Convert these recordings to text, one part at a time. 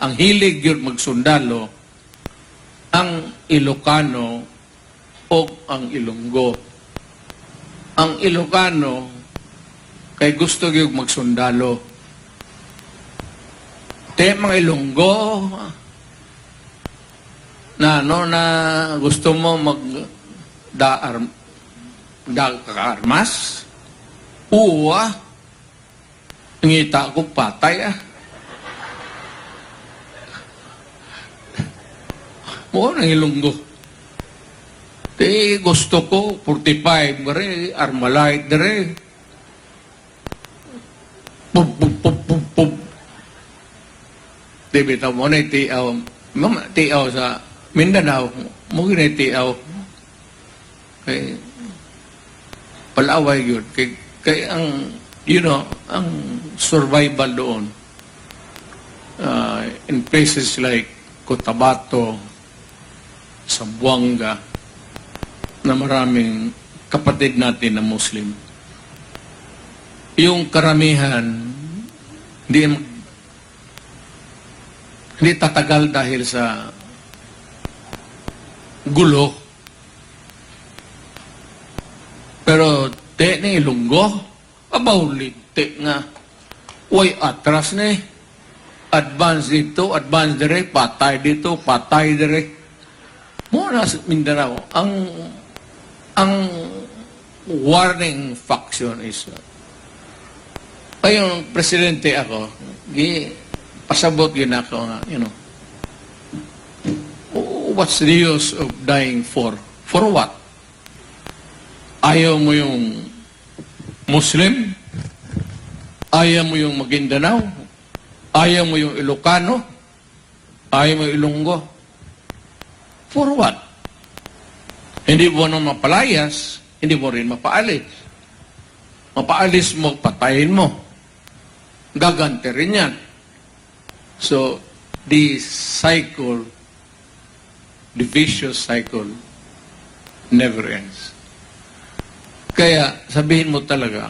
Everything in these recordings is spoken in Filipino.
ang hilig yun magsundalo ang Ilocano o ang Ilonggo. Ang Ilocano kay gusto gyud magsundalo. Te mga Ilonggo na no na gusto mo mag da arm, da armas uwa ngita ko patay ah mo nang ilunggo Te gusto ko 45 gare armalite dere pub pub pub pub pub Di bitaw mo na tiaw mama tiaw sa Mindanao mo gina tiaw kay palaway yun. Kay, kay ang you know ang survival doon uh, in places like Cotabato Sambuanga na maraming kapatid natin na Muslim. Yung karamihan hindi hindi tatagal dahil sa gulo. Pero te ni ilunggo abaw te nga. Way atras ni. Advance dito advance dire patay dito patay dire mo na sa Mindanao ang ang warning faction is uh, ayong presidente ako gi pasabot yun ako nga you know what's the use of dying for for what Ayaw mo yung Muslim? Ayaw mo yung Maguindanao? Ayaw mo yung Ilocano? Ayaw mo yung Ilonggo? For what? Hindi mo na mapalayas, hindi mo rin mapaalis. Mapaalis mo, patayin mo. Gagante rin yan. So, the cycle, the vicious cycle, never ends. Kaya sabihin mo talaga,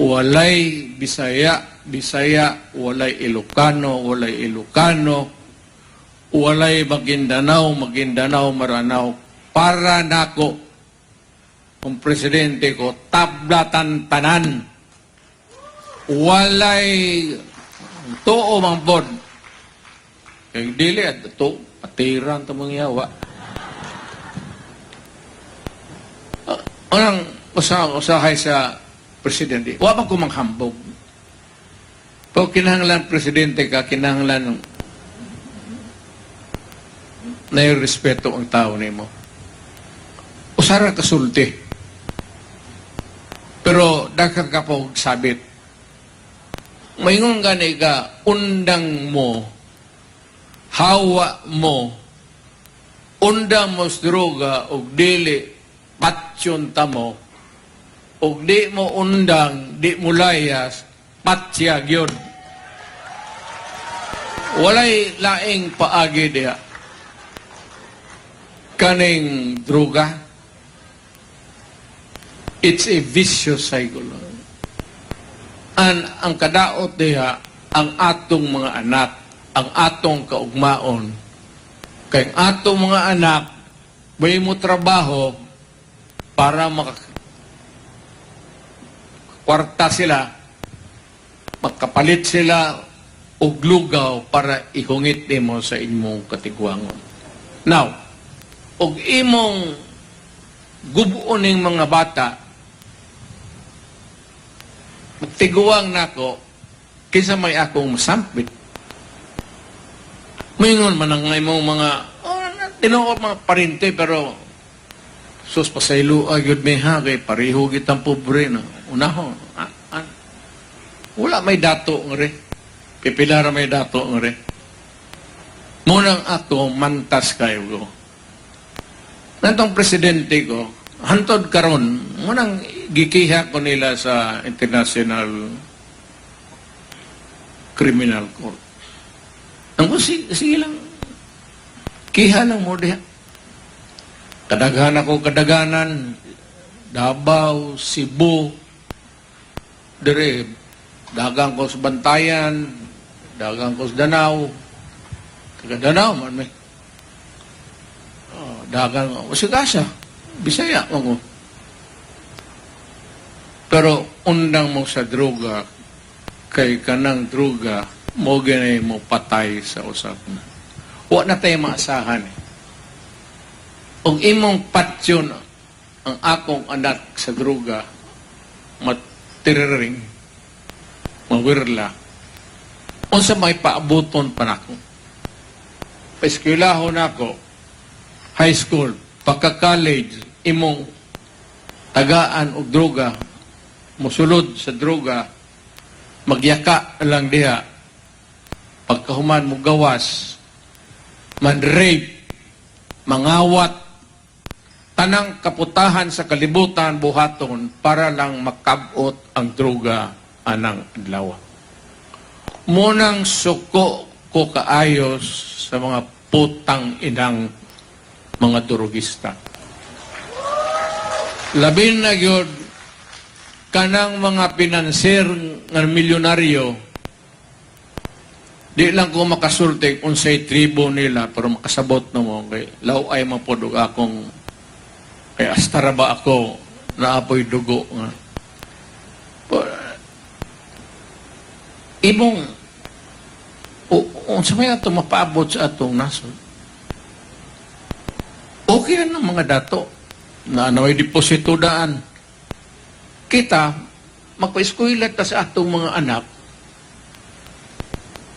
walay Bisaya, Bisaya, walay Ilocano, walay Ilocano, walay Maguindanao, Maguindanao, Maranao, para nako ang presidente ko, tablatan tanan. Walay tuo mang bod. Kaya dili at to, patiran ta mga yawa. Anong usa usahay sa presidente? Wa man ko manghambog. Pag kinahanglan presidente ka, kinahanglan na yung respeto ang tao nimo. Usara ka sulti. Pero daghang ka po sabit. Mayingon gani ka, undang mo, hawa mo, undang mo droga o dili patsyon tamo ug di mo undang di mo layas patsyag yun walay laing paagi diha kaning droga it's a vicious cycle. And ang kadaot diha ang atong mga anak ang atong kaugmaon. Kay ang atong mga anak may mo trabaho para maka kwarta sila, magkapalit sila og lugaw para ihungit nimo sa imong katigwangon. Now, og imong gubuon ning mga bata, magtiguang nako kinsa may akong masampit. Mingon man ang imong mga oh, tinuod mga parinte pero sus pasaylo agad may ha kay pareho kitang pobre na unaho ah, ah. wala may dato ng re pipilara may dato ng re munang ato mantas kayo ko natong presidente ko hantod karon munang gikiha ko nila sa international criminal court ang sige, sige lang kiha lang mo diha Kadaghan ako kadaganan, Davao, Cebu, dire, dagang ko sa Bantayan, dagang ko sa Danau. Taga Danau man may. Oh, dagang o sigasa. Bisaya mo. Pero undang mo sa droga kay kanang droga mo ganay mo patay sa usap na. Wa na tayo maasahan eh. Og imong patyon ang akong anak sa droga matiriring mawirla unsa may paabuton pa nako paeskwelaho nako high school pagka-college imong tagaan og droga musulod sa droga magyaka lang diha pagkahuman mo gawas man-rape mangawat tanang kaputahan sa kalibutan buhaton para lang makabot ang droga anang adlaw. Munang suko ko kaayos sa mga putang inang mga durugista. Labin na gyud kanang mga pinanser ng milyonaryo di lang ko makasulti unsay tribo nila pero makasabot na mo kay law ay mapodog akong kay astara ba ako na apoy dugo nga. Pa- Imong o unsa may ato mapaabot sa atong nasod. Na ng mga dato na naway deposito daan. Kita magpa-eskwela ta sa atong mga anak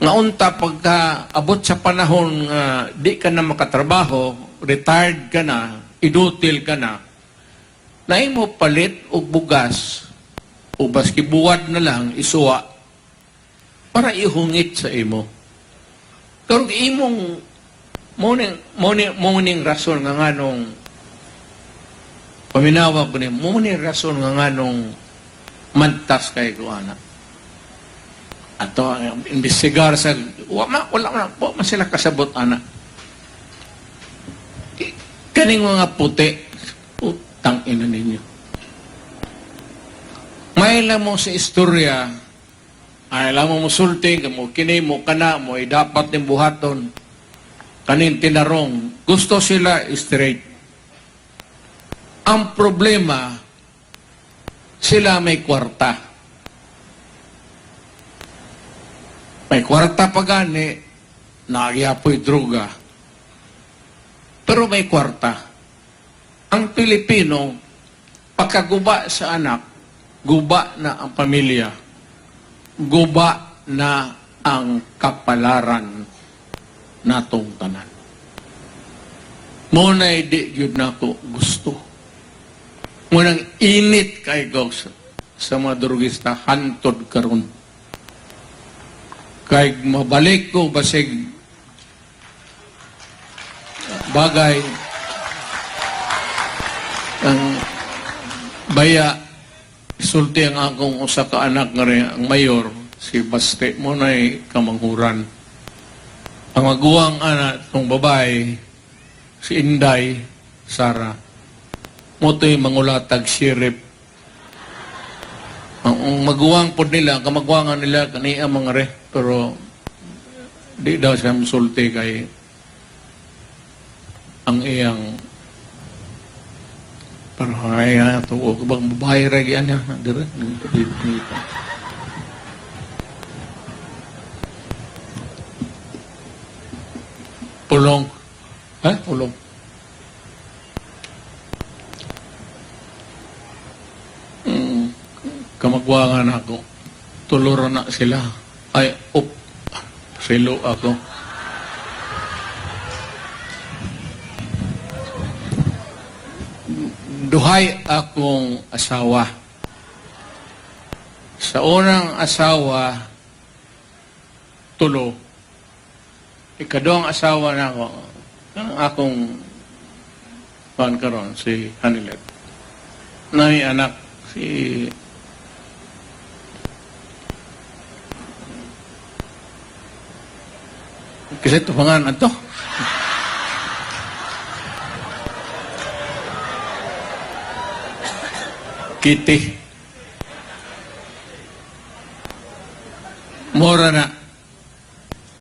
nga unta pagka abot sa panahon nga di ka na makatrabaho, retired ka na, idutil ka na, na mo palit o bugas o baski na lang isuwa para ihungit sa imo. Pero imong morning morning morning rason nga nganong paminawa ko ni morning rason nga nganong mantas kay ko anak. Ato ang imbestigar sa wala wala wala wa man sila kasabot ana. Ki- Kaning mga puti utang ina ninyo. May mo sa istorya, ay alam mo musulti, mo kini mo kana mo dapat ning buhaton kanin tinarong. Gusto sila straight. Ang problema, sila may kwarta. May kwarta pa gani, nagyapoy droga. Pero may kwarta. Ang Pilipino, pagkaguba sa anak, guba na ang pamilya, guba na ang kapalaran natong tanan. Muna di yun na ako gusto. Munang init kay Gogs sa mga drugista, hantod karon kay mabalik ko basig bagay ang baya sulti ang akong usa ka anak nga ang mayor si Baste mo na kamanghuran ang maguwang anak tong babae si Inday Sara. Mo to'y mangulatag sirip ang, ang maguwang pod nila, ang kamagwangan nila, kani ang mga re, pero di daw siya musulti kay ang iyang pero ay ito, o bang babae ra yan niya, dire, dito, dito, dito. Pulong. Ha? Pulong. Mm, kamagwangan ako. Tuluro na sila. Ay, up. Silo ako. Duhay akong asawa. Sa unang asawa, tulo. Ikadong asawa na ako, ang akong pan karon si Hanilet. Na anak si Kasi ito pangalan to. Kitty. Mora na.